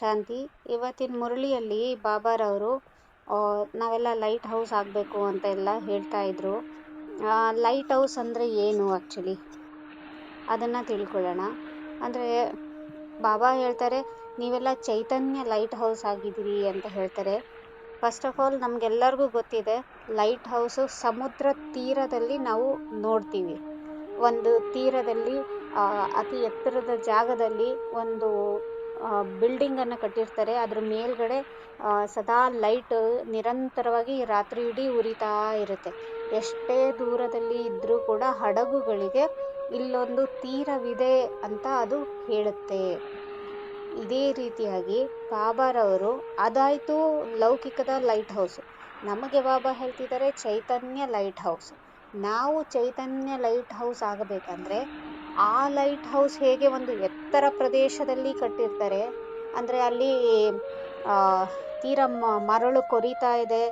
ಶಾಂತಿ. ಇವತ್ತಿನ ಮುರಳಿಯಲ್ಲಿ ಬಾಬಾರವರು ನಾವೆಲ್ಲ ಲೈಟ್ ಹೌಸ್ ಆಗಬೇಕು ಅಂತ ಎಲ್ಲ ಹೇಳ್ತಾ ಇದ್ರು. ಲೈಟ್ ಹೌಸ್ ಅಂದರೆ ಏನು ಆ್ಯಕ್ಚುಲಿ ಅದನ್ನು ತಿಳ್ಕೊಳ್ಳೋಣ. ಅಂದರೆ ಬಾಬಾ ಹೇಳ್ತಾರೆ, ನೀವೆಲ್ಲ ಚೈತನ್ಯ ಲೈಟ್ ಹೌಸ್ ಆಗಿದ್ದೀರಿ ಅಂತ ಹೇಳ್ತಾರೆ. ಫಸ್ಟ್ ಆಫ್ ಆಲ್ ನಮಗೆಲ್ಲರಿಗೂ ಗೊತ್ತಿದೆ, ಲೈಟ್ ಹೌಸು ಸಮುದ್ರ ತೀರದಲ್ಲಿ ನಾವು ನೋಡ್ತೀವಿ. ಒಂದು ತೀರದಲ್ಲಿ ಅತಿ ಎತ್ತರದ ಜಾಗದಲ್ಲಿ ಒಂದು ಬಿಲ್ಡಿಂಗನ್ನು ಕಟ್ಟಿರ್ತಾರೆ. ಅದ್ರ ಮೇಲ್ಗಡೆ ಸದಾ ಲೈಟ್ ನಿರಂತರವಾಗಿ ರಾತ್ರಿ ಇಡೀ ಉರಿತಾ ಇರುತ್ತೆ. ಎಷ್ಟೇ ದೂರದಲ್ಲಿ ಇದ್ದರೂ ಕೂಡ ಹಡಗುಗಳಿಗೆ ಇಲ್ಲೊಂದು ತೀರವಿದೆ ಅಂತ ಅದು ಹೇಳುತ್ತೆ. ಇದೇ ರೀತಿಯಾಗಿ ಬಾಬಾರವರು ಅದಾಯಿತು ಲೌಕಿಕದ ಲೈಟ್ ಹೌಸ್ ನಮಗೆ ಬಾಬಾ ಹೇಳ್ತಿದ್ದಾರೆ ಚೈತನ್ಯ ಲೈಟ್ ಹೌಸ್ ನಾವು ಚೈತನ್ಯ ಲೈಟ್ ಹೌಸ್ ಆಗಬೇಕಂದ್ರೆ ಆ ಲೈಟ್ ಹೌಸ್ ಹೇಗೆ ಒಂದು ಎತ್ತರ ಪ್ರದೇಶದಲ್ಲಿ ಕಟ್ಟಿರ್ತಾರೆ? ಅಂದರೆ ಅಲ್ಲಿ ತೀರ ಮರಳು ಕೊರಿತಾ ಇದೆ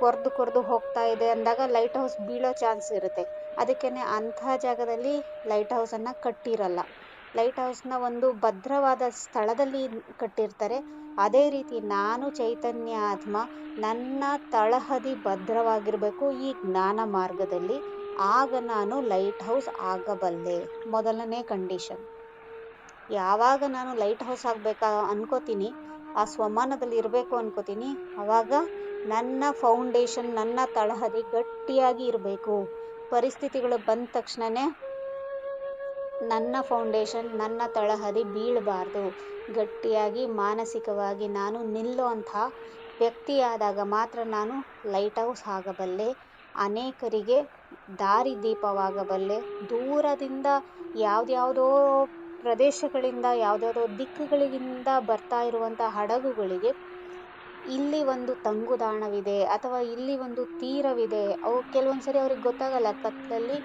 ಕೊರೆದು ಕೊರೆದು ಹೋಗ್ತಾ ಇದೆ ಅಂದಾಗ ಲೈಟ್ ಹೌಸ್ ಬೀಳೋ ಚಾನ್ಸ್ ಇರುತ್ತೆ. ಅದಕ್ಕೇ ಅಂಥ ಜಾಗದಲ್ಲಿ ಲೈಟ್ ಹೌಸನ್ನು ಕಟ್ಟಿರಲ್ಲ. ಲೈಟ್ ಹೌಸ್ನ ಒಂದು ಭದ್ರವಾದ ಸ್ಥಳದಲ್ಲಿ ಕಟ್ಟಿರ್ತಾರೆ. ಅದೇ ರೀತಿ ನಾನು ಚೈತನ್ಯ ಆತ್ಮ, ನನ್ನ ತಳಹದಿ ಭದ್ರವಾಗಿರಬೇಕು ಈ ಜ್ಞಾನ ಮಾರ್ಗದಲ್ಲಿ. ಆಗ ನಾನು ಲೈಟ್ ಹೌಸ್ ಆಗಬಲ್ಲೆ. ಮೊದಲನೇ ಕಂಡೀಷನ್. ಯಾವಾಗ ನಾನು ಲೈಟ್ ಹೌಸ್ ಆಗಬೇಕಾ ಅನ್ಕೋತೀನಿ. ಆ ಸ್ವಮಾನದಲ್ಲಿ ಇರಬೇಕು ಅನ್ಕೋತೀನಿ. ಆವಾಗ ನನ್ನ ಫೌಂಡೇಶನ್ ನನ್ನ ತಳಹದಿ ಗಟ್ಟಿಯಾಗಿ ಇರಬೇಕು. ಪರಿಸ್ಥಿತಿಗಳು ಬಂದ ತಕ್ಷಣವೇ ನನ್ನ ಫೌಂಡೇಶನ್ ನನ್ನ ತಳಹದಿ ಬೀಳಬಾರ್ದು. ಗಟ್ಟಿಯಾಗಿ, ಮಾನಸಿಕವಾಗಿ ನಾನು ನಿಲ್ಲೋ ವ್ಯಕ್ತಿಯಾದಾಗ ಮಾತ್ರ ನಾನು ಲೈಟ್ ಹೌಸ್ ಆಗಬಲ್ಲೆ. ಅನೇಕರಿಗೆ ದಾರಿದೀಪವಾಗಬಲ್ಲೆ. ದೂರದಿಂದ ಯಾವುದ್ಯಾವುದೋ ಪ್ರದೇಶಗಳಿಂದ, ಯಾವುದ್ಯಾವುದೋ ದಿಕ್ಕುಗಳಿಂದ ಬರ್ತಾ ಇರುವಂಥ ಹಡಗುಗಳಿಗೆ ಇಲ್ಲಿ ಒಂದು ತಂಗುದಾಣವಿದೆ ಅಥವಾ ಇಲ್ಲಿ ಒಂದು ತೀರವಿದೆ. ಅವು ಕೆಲವೊಂದು ಸರಿ ಅವ್ರಿಗೆ ಗೊತ್ತಾಗಲ್ಲ. ಕತ್ತಲಲ್ಲಿ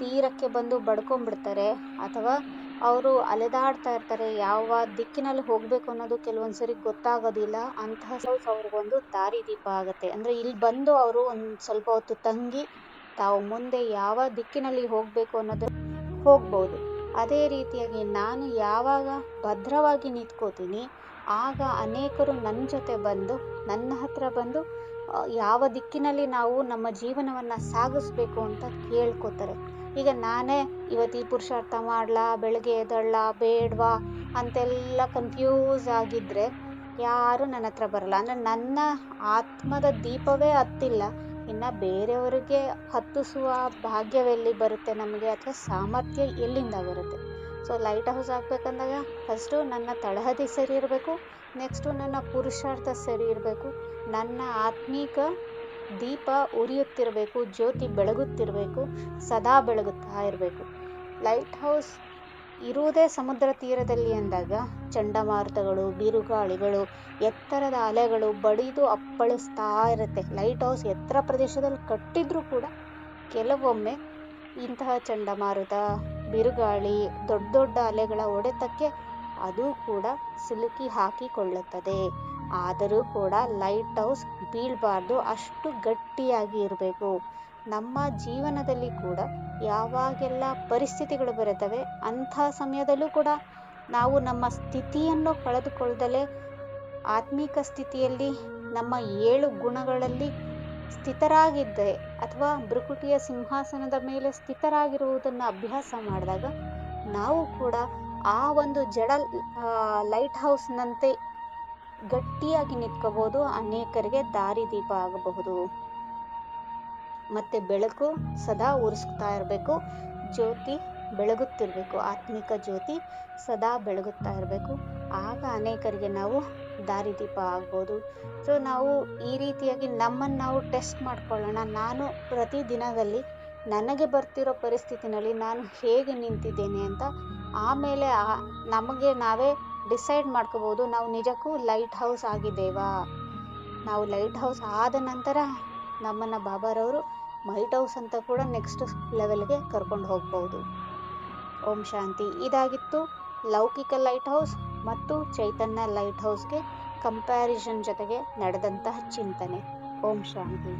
ತೀರಕ್ಕೆ ಬಂದು ಬಡ್ಕೊಂಡ್ಬಿಡ್ತಾರೆ ಅಥವಾ ಅವರು ಅಲೆದಾಡ್ತಾ ಇರ್ತಾರೆ. ಯಾವ ದಿಕ್ಕಿನಲ್ಲಿ ಹೋಗಬೇಕು ಅನ್ನೋದು ಕೆಲವೊಂದು ಸರಿ ಗೊತ್ತಾಗೋದಿಲ್ಲ. ಅಂತಹ ಅವ್ರಿಗೊಂದು ದಾರಿದೀಪ ಆಗುತ್ತೆ. ಅಂದರೆ ಇಲ್ಲಿ ಬಂದು ಅವರು ಒಂದು ಸ್ವಲ್ಪ ಹೊತ್ತು ತಂಗಿ ತಾವು ಮುಂದೆ ಯಾವ ದಿಕ್ಕಿನಲ್ಲಿ ಹೋಗಬೇಕು ಅನ್ನೋದು ಹೋಗ್ಬೋದು. ಅದೇ ರೀತಿಯಾಗಿ ನಾನು ಯಾವಾಗ ಭದ್ರವಾಗಿ ನಿಂತ್ಕೋತೀನಿ, ಆಗ ಅನೇಕರು ನನ್ನ ಜೊತೆ ಬಂದು, ನನ್ನ ಹತ್ರ ಬಂದು ಯಾವ ದಿಕ್ಕಿನಲ್ಲಿ ನಾವು ನಮ್ಮ ಜೀವನವನ್ನು ಸಾಗಿಸ್ಬೇಕು ಅಂತ ಕೇಳ್ಕೊತಾರೆ. ಈಗ ನಾನೇ ಇವತ್ತು ಈ ಪುರುಷಾರ್ಥ ಮಾಡಲಾ, ಬೆಳಗ್ಗೆ ಎದಳ್ಳ ಬೇಡ್ವಾ ಅಂತೆಲ್ಲ ಕನ್ಫ್ಯೂಸ್ ಆಗಿದ್ದರೆ ಯಾರೂ ನನ್ನ ಹತ್ರ ಬರಲ್ಲ. ಅಂದರೆ ನನ್ನ ಆತ್ಮದ ದೀಪವೇ ಹತ್ತಿಲ್ಲ. ಇನ್ನು ಬೇರೆಯವರಿಗೆ ಹತ್ತಿಸುವ ಭಾಗ್ಯವೆಲ್ಲಿ ಬರುತ್ತೆ ನಮಗೆ? ಅಥವಾ ಸಾಮರ್ಥ್ಯ ಎಲ್ಲಿಂದ ಬರುತ್ತೆ? ಸೊ ಲೈಟ್ ಹೌಸ್ ಆಗಬೇಕಂದಾಗ ಫಸ್ಟು ನನ್ನ ತಳಹದಿ ಸರಿ ಇರಬೇಕು ನೆಕ್ಸ್ಟು ನನ್ನ ಪುರುಷಾರ್ಥ ಸರಿ ಇರಬೇಕು, ನನ್ನ ಆತ್ಮೀಕ ದೀಪ ಉರಿಯುತ್ತಿರಬೇಕು, ಜ್ಯೋತಿ ಬೆಳಗುತ್ತಿರಬೇಕು, ಸದಾ ಬೆಳಗುತ್ತಾ ಇರಬೇಕು. ಲೈಟ್ ಹೌಸ್ ಇರುವುದೇ ಸಮುದ್ರ ತೀರದಲ್ಲಿ ಅಂದಾಗ ಚಂಡಮಾರುತಗಳು, ಬಿರುಗಾಳಿಗಳು, ಎತ್ತರದ ಅಲೆಗಳು ಬಡಿದು ಅಪ್ಪಳಿಸ್ತಾ ಇರುತ್ತೆ ಲೈಟ್ ಹೌಸ್ ಎತ್ತರ ಪ್ರದೇಶದಲ್ಲಿ ಕಟ್ಟಿದ್ರೂ ಕೂಡ ಕೆಲವೊಮ್ಮೆ ಇಂತಹ ಚಂಡಮಾರುತ, ಬಿರುಗಾಳಿ, ದೊಡ್ಡ ದೊಡ್ಡ ಅಲೆಗಳ ಹೊಡೆತಕ್ಕೆ ಅದು ಕೂಡ ಸಿಲುಕಿ ಹಾಕಿಕೊಳ್ಳುತ್ತದೆ. ಆದರೂ ಕೂಡ ಲೈಟ್ ಹೌಸ್ ಬೀಳಬಾರ್ದು, ಅಷ್ಟು ಗಟ್ಟಿಯಾಗಿ ಇರಬೇಕು. ನಮ್ಮ ಜೀವನದಲ್ಲಿ ಕೂಡ ಯಾವಾಗೆಲ್ಲ ಪರಿಸ್ಥಿತಿಗಳು ಬರುತ್ತವೆ, ಅಂಥ ಸಮಯದಲ್ಲೂ ಕೂಡ ನಾವು ನಮ್ಮ ಸ್ಥಿತಿಯನ್ನು ಕಳೆದುಕೊಳ್ಳದಲೇ ಆತ್ಮಿಕ ಸ್ಥಿತಿಯಲ್ಲಿ ನಮ್ಮ ಏಳು ಗುಣಗಳಲ್ಲಿ ಸ್ಥಿತರಾಗಿದ್ದರೆ ಅಥವಾ ಭೃಕುಟಿಯ ಸಿಂಹಾಸನದ ಮೇಲೆ ಸ್ಥಿತರಾಗಿರುವುದನ್ನು ಅಭ್ಯಾಸ ಮಾಡಿದಾಗ ನಾವು ಕೂಡ ಆ ಒಂದು ಜಡ ಲೈಟ್ ಹೌಸ್ನಂತೆ ಗಟ್ಟಿಯಾಗಿ ನಿಂತ್ಕೋಬೋದು, ಅನೇಕರಿಗೆ ದಾರಿದೀಪ ಆಗಬಹುದು. ಮತ್ತು ಬೆಳಕು ಸದಾ ಉರಿಸ್ತಾ ಇರಬೇಕು. ಜ್ಯೋತಿ ಬೆಳಗುತ್ತಿರಬೇಕು. ಆತ್ಮಿಕ ಜ್ಯೋತಿ ಸದಾ ಬೆಳಗುತ್ತಾ ಇರಬೇಕು. ಆಗ ಅನೇಕರಿಗೆ ನಾವು ದಾರಿದೀಪ ಆಗ್ಬೋದು. ಸೊ ನಾವು ಈ ರೀತಿಯಾಗಿ ನಮ್ಮನ್ನು ನಾವು ಟೆಸ್ಟ್ ಮಾಡ್ಕೊಳ್ಳೋಣ. ನಾನು ಪ್ರತಿ ದಿನದಲ್ಲಿ ನನಗೆ ಬರ್ತಿರೋ ಪರಿಸ್ಥಿತಿನಲ್ಲಿ ನಾನು ಹೇಗೆ ನಿಂತಿದ್ದೇನೆ ಅಂತ ಆಮೇಲೆ ಆ ನಮಗೆ ನಾವೇ ಡಿಸೈಡ್ ಮಾಡ್ಕೋಬೋದು. ನಾವು ನಿಜಕ್ಕೂ ಲೈಟ್ ಹೌಸ್ ಆಗಿದ್ದೇವಾ? ನಾವು ಲೈಟ್ ಹೌಸ್ ಆದ ನಂತರ ನಮ್ಮನ್ನು ಬಾಬಾರವರು ಮೈಟ್ ಹೌಸ್ ಅಂತ ಕೂಡ ನೆಕ್ಸ್ಟ್ ಲೆವೆಲ್ಗೆ ಕರ್ಕೊಂಡು ಹೋಗ್ಬೋದು. ಓಂ ಶಾಂತಿ. ಇದಾಗಿತ್ತು ಲೌಕಿಕ ಲೈಟ್ ಹೌಸ್ ಮತ್ತು ಚೈತನ್ಯ ಲೈಟ್ ಹೌಸ್ಗೆ ಕಂಪ್ಯಾರಿಸನ್ ಜೊತೆಗೆ ನಡೆದಂತಹ ಚಿಂತನೆ. ಓಂ ಶಾಂತಿ.